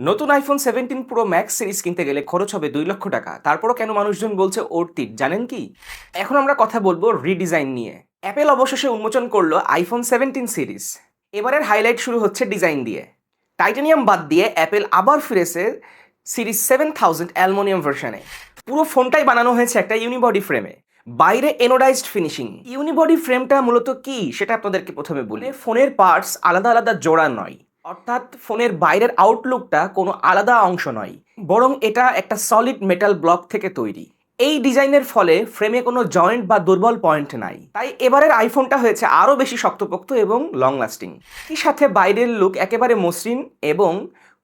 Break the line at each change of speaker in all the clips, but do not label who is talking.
নতুন iPhone seventeen Pro Max series কিনতে গেলে খরচ হবে দুই লক্ষ টাকা। তারপরও কেন মানুষজন বলছে ওর্তির জানেন কি? এখন আমরা কথা বলব রিডিজাইন নিয়ে। অ্যাপেল অবশেষে উন্মোচন করল আইফোন সেভেন্টিন সিরিজ এবারের হাইলাইট শুরু হচ্ছে ডিজাইন দিয়ে। টাইটানিয়াম বাদ দিয়ে অ্যাপেল আবার ফিরেছে সিরিজ সেভেন থাউজেন্ড অ্যালমোনিয়াম ভার্সনে পুরো ফোনটাই বানানো হয়েছে একটা ইউনিবডি ফ্রেমে বাইরে এনোডাইজড ফিনিশিং ইউনিবডি ফ্রেমটা মূলত কি? সেটা আপনাদেরকে প্রথমে বলি। ফোনের পার্টস আলাদা আলাদা জোড়া নয়। অর্থাৎ ফোনের বাইরের আউটলুকটা কোনো আলাদা অংশ নয়, বরং এটা একটা সলিড মেটাল ব্লক থেকে তৈরি। এই ডিজাইনের ফলে ফ্রেমে কোনো জয়েন্ট বা দুর্বল পয়েন্ট নাই। তাই এবারের আইফোনটা হয়েছে আরও বেশি শক্তপোক্ত এবং লং লাস্টিং এই সাথে বাইরের লুক একেবারে মসৃণ এবং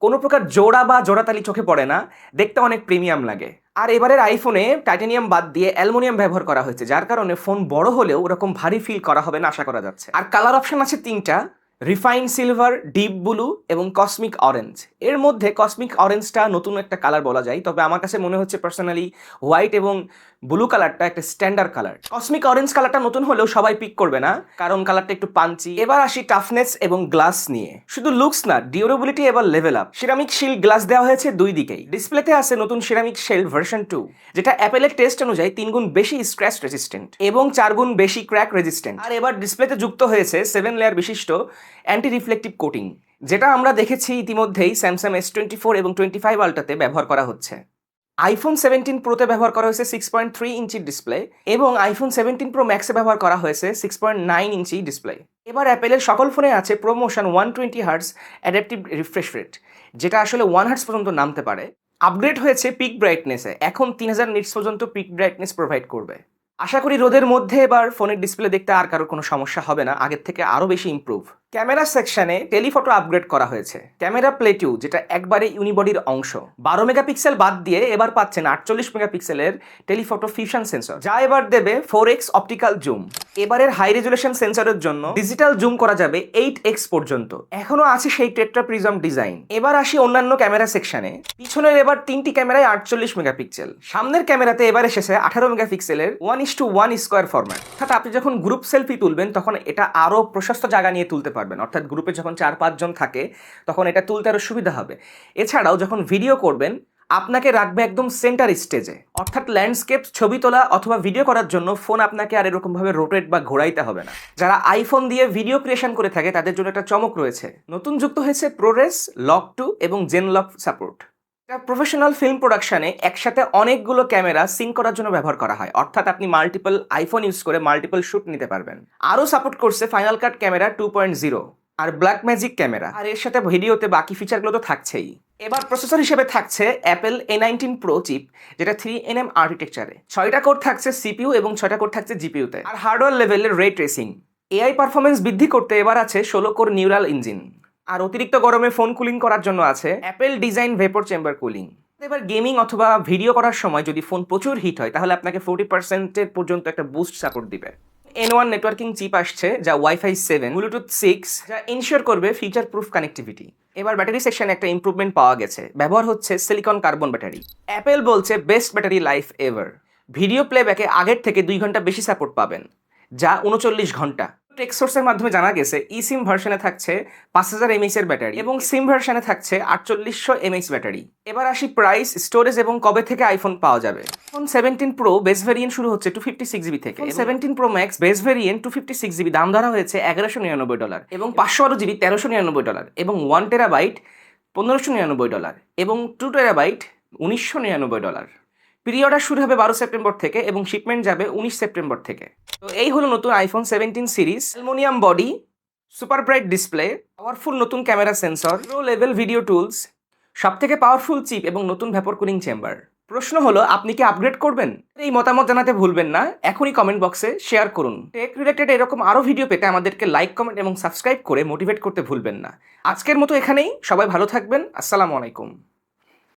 কোনো প্রকার জোড়া বা জোড়াতালি চোখে পড়ে না, দেখতে অনেক প্রিমিয়াম লাগে। আর এবারের আইফোনে টাইটানিয়াম বাদ দিয়ে অ্যালুমিনিয়াম ব্যবহার করা হয়েছে, যার কারণে ফোন বড় হলেও ওরকম ভারী ফিল করা হবে না, আশা করা যাচ্ছে। আর কালার অপশন আছে তিনটা। রিফাইন সিলভার, ডিপ ব্লু এবং কসমিক অরেঞ্জ। এর মধ্যে কসমিক অরেঞ্জটা নতুন একটা কালার বলা যায়, তবে আমার কাছে মনে হচ্ছে পার্সোনালি হোয়াইট এবং ব্লু কালারটা একটা স্ট্যান্ডার্ড কালার। কসমিক অরেঞ্জ কালারটা নতুন হলেও সবাই পিক করবে না, কারণ কালারটা একটু পাঞ্চি এবার আসি টাফনেস এবং গ্লাস নিয়ে। শুধু লুকস না ডিউরেবিলিটি এবার level up ceramic shield glass দেওয়া হয়েছে দুই দিকেই। ডিসপ্লেতে আছে নতুন সিরামিক শেল ভার্সন টু যেটা অ্যাপেলের টেস্ট অনুযায়ী তিন গুণ বেশি স্ক্র্যাচ রেজিস্ট্যান্ট এবং চার গুণ বেশি ক্র্যাক রেজিস্ট্যান্ট আর এবার ডিসপ্লেতে যুক্ত হয়েছে সেভেন লেয়ার বিশিষ্ট অ্যান্টি রিফ্লেকটিভ কোটিং যেটা আমরা দেখেছি ইতিমধ্যেই স্যামসাং এস টোয়েন্টি ফোর এবং টোয়েন্টি ফাইভ আল্টাতে ব্যবহার করা হচ্ছে। আইফোন সেভেন্টিন প্রোতে ব্যবহার করা হয়েছে সিক্স পয়েন্ট থ্রি ইঞ্চির ডিসপ্লে এবং আইফোন সেভেন্টিন প্রো ম্যাক্সে ব্যবহার করা হয়েছে six point nine inch display এবার অ্যাপেলের সকল ফোনে আছে ProMotion one twenty hertz adaptive refresh rate যেটা আসলে ওয়ান হার্টস পর্যন্ত নামতে পারে। আপগ্রেড হয়েছে পিক ব্রাইটনেসে এখন তিন হাজার নিটস পর্যন্ত পিক ব্রাইটনেস প্রোভাইড করবে। আশা করি রোদের মধ্যে এবার ফোনের ডিসপ্লে দেখতে আর কারোর কোনো সমস্যা হবে না, আগের থেকে আরও বেশি ইমপ্রুভ ক্যামেরা সেকশনে টেলিফটো আপগ্রেড করা হয়েছে। ক্যামেরা প্লেটিউ যেটা একবারে ইউনিবডির অংশ। বারো মেগাপিক্সেল বাদ দিয়ে এবার পাচ্ছেন আটচল্লিশ মেগাপিক্সেলের টেলিফটো ফিউশন সেন্সর যা এবার দেবে ফোর এক্স অপটিক্যাল জুম এবারের হাই রেজুলেশন সেন্সরের জন্য ডিজিটাল জুম করা যাবে এইট এক্স পর্যন্ত। এখনও আছে সেই টেট্রা প্রিজম ডিজাইন এবার আসি অন্যান্য ক্যামেরা সেকশনে। পিছনের এবার তিনটি ক্যামেরায় আটচল্লিশ মেগাপিক্সেল। সামনের ক্যামেরাতে এবার এসেছে আঠারো মেগাপিক্সেলের one is to one square format অর্থাৎ আপনি যখন গ্রুপ সেলফি তুলবেন, তখন এটা আরও প্রশস্ত জায়গা নিয়ে তুলতে পারবেন। অর্থাৎ গ্রুপে যখন চার পাঁচজন থাকে, তখন এটা তুলতে আরও সুবিধা হবে। এছাড়াও যখন ভিডিও করবেন, আপনাকে রাখবে একদম সেন্টার স্টেজে অর্থাৎ ল্যান্ডস্কেপ ছবি তোলা অথবা ভিডিও করার জন্য ফোন আপনাকে আর এরকমভাবে রোটেট বা ঘোরাইতে হবে না। যারা আইফোন দিয়ে ভিডিও ক্রিয়েশন করে থাকে, তাদের জন্য একটা চমক রয়েছে। নতুন যুক্ত হয়েছে প্রোরেস লক টু এবং genlock support professional film প্রোডাকশনে একসাথে অনেকগুলো ক্যামেরা সিঙ্ক করার জন্য ব্যবহার করা হয়। অর্থাৎ আপনি মাল্টিপল আইফোন ইউজ করে মাল্টিপল শ্যুট নিতে পারবেন। আরও সাপোর্ট করছে Final Cut camera two point zero আর ব্ল্যাক ম্যাজিক ক্যামেরা আর এর সাথে ভিডিওতে বাকি ফিচারগুলো তো থাকছেই। এবার প্রসেসর হিসেবে থাকছে Apple A nineteen Pro chip যেটা থ্রি এন এম আর্কিটেকচারে ছয়টা কোড থাকছে সিপিইউ এবং ছয়টা কোড থাকছে জিপিইউতে আর হার্ডওয়্যার লেভেলের রে ট্রেসিং এআই পারফরমেন্স বৃদ্ধি করতে এবার আছে ষোলো কোর নিউরাল ইঞ্জিন আর অতিরিক্ত গরমে ফোন কুলিং করার জন্য আছে Apple design vapour chamber cooling এবার গেমিং অথবা ভিডিও করার সময় যদি ফোন প্রচুর হিট হয়, তাহলে আপনাকে ফোর্টি পার্সেন্টের পর্যন্ত একটা বুস্ট সাপোর্ট দিবে। এন ওয়ান নেটওয়ার্কিং চিপ আসছে, যা ওয়াইফাই সেভেন ব্লুটুথ সিক্স যা ইনশিওর করবে ফিচার প্রুফ কানেক্টিভিটি এবার ব্যাটারি সেকশনে একটা ইম্প্রুভমেন্ট পাওয়া গেছে। ব্যবহার হচ্ছে সিলিকন কার্বন ব্যাটারি অ্যাপেল বলছে best battery life ever video প্লেব্যাকে আগের থেকে দুই ঘণ্টা বেশি সাপোর্ট পাবেন, যা উনচল্লিশ ঘণ্টা। টেক সোর্সের মাধ্যমে জানা গেছে ই সিম ভার্সনে থাকছে পাঁচ হাজার এমএইচ এর ব্যাটারি এবং সিম ভার্সনে থাকছে আটচল্লিশশো এমএইচ ব্যাটারি। এবার আসি প্রাইস স্টোরেজ এবং কবে থেকে আইফোন পাওয়া যাবে। Phone seventeen Pro base variant শুরু হচ্ছে টু ফিফটি সিক্স জিবি থেকে seventeen Pro Max base variant two fifty six GB দাম ধরা হয়েছে এগারোশো নিরানব্বই ডলার এবং পাঁচশো আরও জিবি তেরোশো নিরানব্বই ডলার এবং ওয়ান টেরাবাইট পনেরোশো নিরানব্বই ডলার এবং টু টেরাবাইট উনিশশো নিরানব্বই ডলার প্রি অর্ডার শুরু হবে বারো সেপ্টেম্বর থেকে এবং শিপমেন্ট যাবে উনিশ সেপ্টেম্বর থেকে। তো এই হলো নতুন iPhone seventeen series aluminium body super bright display powerful নতুন camera sensor pro level video tools সব থেকে পাওয়ারফুল চিপ এবং নতুন ভ্যাপর কুলিং চেম্বার প্রশ্ন হলো, আপনি কি আপগ্রেড করবেন? এই মতামত জানাতে ভুলবেন না, এখনই কমেন্ট বক্সে শেয়ার করুন। টেক রিলেটেড এরকম আরও ভিডিও পেতে আমাদেরকে লাইক কমেন্ট এবং সাবস্ক্রাইব করে মোটিভেট করতে ভুলবেন না। আজকের মতো এখানেই, সবাই ভালো থাকবেন, আসসালামু আলাইকুম।